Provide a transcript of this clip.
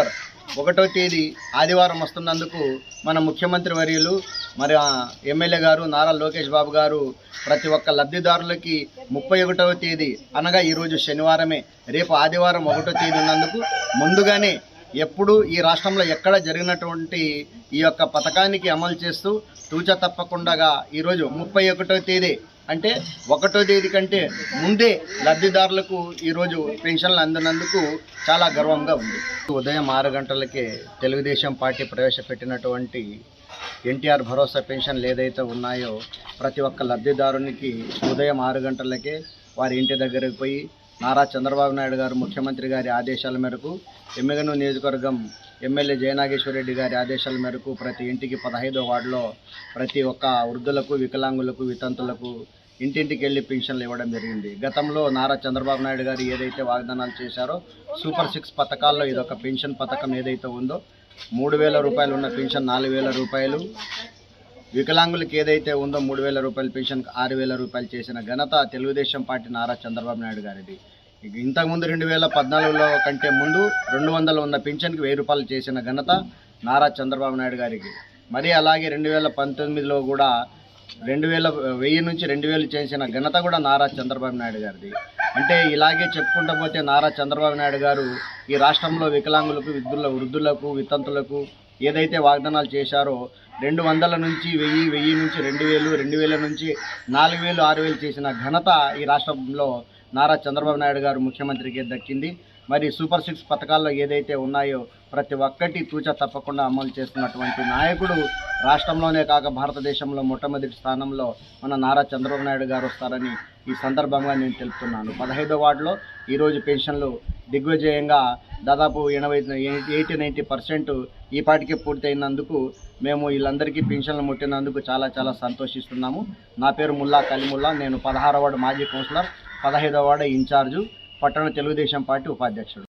October ఒకటో తేదీ ఆదివారం వస్తున్నందుకు మన ముఖ్యమంత్రి వర్యులు మరి ఎమ్మెల్యే గారు నారా లోకేష్ బాబు గారు ప్రతి ఒక్క లబ్ధిదారులకి ముప్పై ఒకటవ తేదీ అనగా ఈరోజు శనివారమే రేపు ఆదివారం ఒకటో తేదీ ఉన్నందుకు ముందుగానే ఎప్పుడు ఈ రాష్ట్రంలో ఎక్కడ జరిగినటువంటి ఈ యొక్క పథకానికి అమలు చేస్తూ తూచ తప్పకుండా ఈరోజు ముప్పై ఒకటో తేదీ అంటే ఒకటో తేదీ కంటే ముందే లబ్ధిదారులకు ఈరోజు పెన్షన్లు అందినందుకు చాలా గర్వంగా ఉంది. ఉదయం ఆరు గంటలకే తెలుగుదేశం పార్టీ ప్రవేశపెట్టినటువంటి ఎన్టీఆర్ భరోసా పెన్షన్లు ఏదైతే ఉన్నాయో ప్రతి ఒక్క లబ్ధిదారునికి ఉదయం ఆరు గంటలకే వారి ఇంటి దగ్గరకు పోయి నారా చంద్రబాబు నాయుడు గారు ముఖ్యమంత్రి గారి ఆదేశాల మేరకు ఎమ్మెగనూ నియోజకవర్గం ఎమ్మెల్యే జయనాగేశ్వరరెడ్డి గారి ఆదేశాల మేరకు ప్రతి ఇంటికి పదహైదో వార్డులో ప్రతి ఒక్క వృద్ధులకు వికలాంగులకు వితంతులకు ఇంటింటికి వెళ్ళి పెన్షన్లు ఇవ్వడం జరిగింది. గతంలో నారా చంద్రబాబు నాయుడు గారు ఏదైతే వాగ్దానాలు చేశారో సూపర్ సిక్స్ పథకాల్లో ఇదొక పెన్షన్ పథకం ఏదైతే ఉందో మూడు వేల రూపాయలు ఉన్న పెన్షన్ నాలుగు వేల రూపాయలు వికలాంగులకు ఏదైతే ఉందో మూడు వేల రూపాయల పెన్షన్ ఆరు వేల రూపాయలు చేసిన ఘనత తెలుగుదేశం పార్టీ నారా చంద్రబాబు నాయుడు గారిది. ఇంతకుముందు రెండు వేల పద్నాలుగులో కంటే ముందు రెండు వందలు ఉన్న పెన్షన్కి వెయ్యి రూపాయలు చేసిన ఘనత నారా చంద్రబాబు నాయుడు గారికి మరి అలాగే రెండు వేల పంతొమ్మిదిలో కూడా రెండు వేల వెయ్యి నుంచి రెండు వేలు చేసిన ఘనత కూడా నారా చంద్రబాబు నాయుడు గారిది. అంటే ఇలాగే చెప్పుకుంటూ పోతే నారా చంద్రబాబు నాయుడు గారు ఈ రాష్ట్రంలో వికలాంగులకు విద్యుల వృద్ధులకు వితంతులకు ఏదైతే వాగ్దానాలు చేశారో రెండు వందల నుంచి వెయ్యి వెయ్యి నుంచి రెండు వేలు రెండు వేల నుంచి నాలుగు వేలు ఆరు వేలు చేసిన ఘనత ఈ రాష్ట్రంలో నారా చంద్రబాబు నాయుడు గారు ముఖ్యమంత్రికి దక్కింది. మరి సూపర్ సిక్స్ పథకాల్లో ఏదైతే ఉన్నాయో ప్రతి ఒక్కటి తూచ తప్పకుండా అమలు చేస్తున్నటువంటి నాయకుడు రాష్ట్రంలోనే కాక భారతదేశంలో మొట్టమొదటి స్థానంలో మన నారా చంద్రబాబు నాయుడు గారు వస్తారని ఈ సందర్భంగా నేను తెలుపుతున్నాను. పదహైదో వార్డులో ఈరోజు పెన్షన్లు దిగ్విజయంగా దాదాపు ఎనభై ఎయిటీ నైంటీ పర్సెంట్ ఈ పాటికి పూర్తయినందుకు మేము వీళ్ళందరికీ పెన్షన్లు ముట్టినందుకు చాలా చాలా సంతోషిస్తున్నాము. నా పేరు ముల్లా కలిముల్లా. నేను పదహారో వార్డు మాజీ కౌన్సిలర్ పదహైదవ వార్డు ఇన్ఛార్జు పట్టణ తెలుగుదేశం పార్టీ ఉపాధ్యక్షుడు.